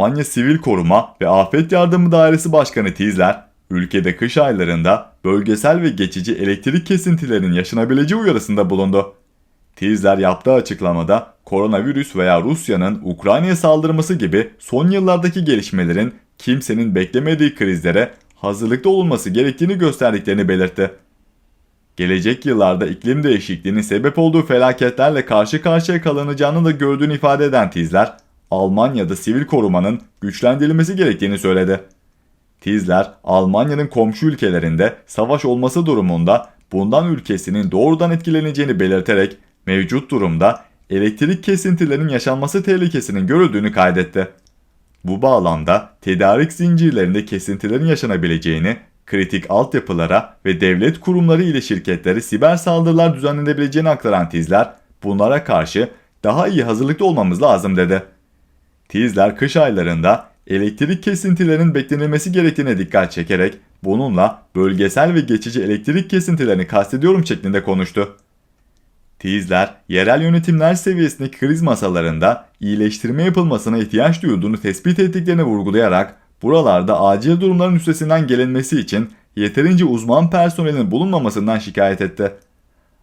Almanya Sivil Koruma ve Afet Yardımı Dairesi Başkanı Tizler, ülkede kış aylarında bölgesel ve geçici elektrik kesintilerinin yaşanabileceği uyarısında bulundu. Tizler yaptığı açıklamada koronavirüs veya Rusya'nın Ukrayna'ya saldırması gibi son yıllardaki gelişmelerin kimsenin beklemediği krizlere hazırlıklı olunması gerektiğini gösterdiklerini belirtti. Gelecek yıllarda iklim değişikliğinin sebep olduğu felaketlerle karşı karşıya kalınacağını da gördüğünü ifade eden Tizler, Almanya'da sivil korumanın güçlendirilmesi gerektiğini söyledi. Tizler, Almanya'nın komşu ülkelerinde savaş olması durumunda bundan ülkesinin doğrudan etkileneceğini belirterek mevcut durumda elektrik kesintilerinin yaşanması tehlikesinin görüldüğünü kaydetti. Bu bağlamda tedarik zincirlerinde kesintilerin yaşanabileceğini, kritik altyapılara ve devlet kurumları ile şirketlere siber saldırılar düzenlenebileceğini aktaran Tizler, bunlara karşı daha iyi hazırlıklı olmamız lazım dedi. Tizler kış aylarında elektrik kesintilerinin beklenilmesi gerektiğine dikkat çekerek bununla bölgesel ve geçici elektrik kesintilerini kastediyorum şeklinde konuştu. Tizler, yerel yönetimler seviyesindeki kriz masalarında iyileştirme yapılmasına ihtiyaç duyulduğunu tespit ettiklerini vurgulayarak buralarda acil durumların üstesinden gelinmesi için yeterince uzman personelin bulunmamasından şikayet etti.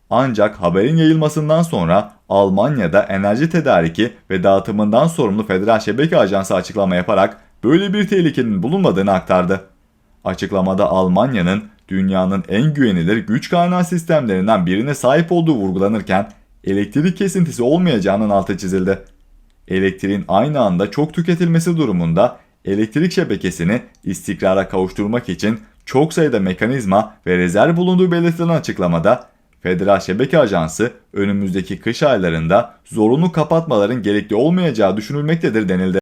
Ancak haberin yayılmasından sonra Almanya'da enerji tedariki ve dağıtımından sorumlu Federal Şebeke Ajansı açıklama yaparak böyle bir tehlikenin bulunmadığını aktardı. Açıklamada Almanya'nın dünyanın en güvenilir güç kaynağı sistemlerinden birine sahip olduğu vurgulanırken elektrik kesintisi olmayacağının altı çizildi. Elektriğin aynı anda çok tüketilmesi durumunda elektrik şebekesini istikrara kavuşturmak için çok sayıda mekanizma ve rezerv bulunduğu belirtilen açıklamada Federal Şebeke Ajansı önümüzdeki kış aylarında zorunlu kapatmaların gerekli olmayacağı düşünülmektedir denildi.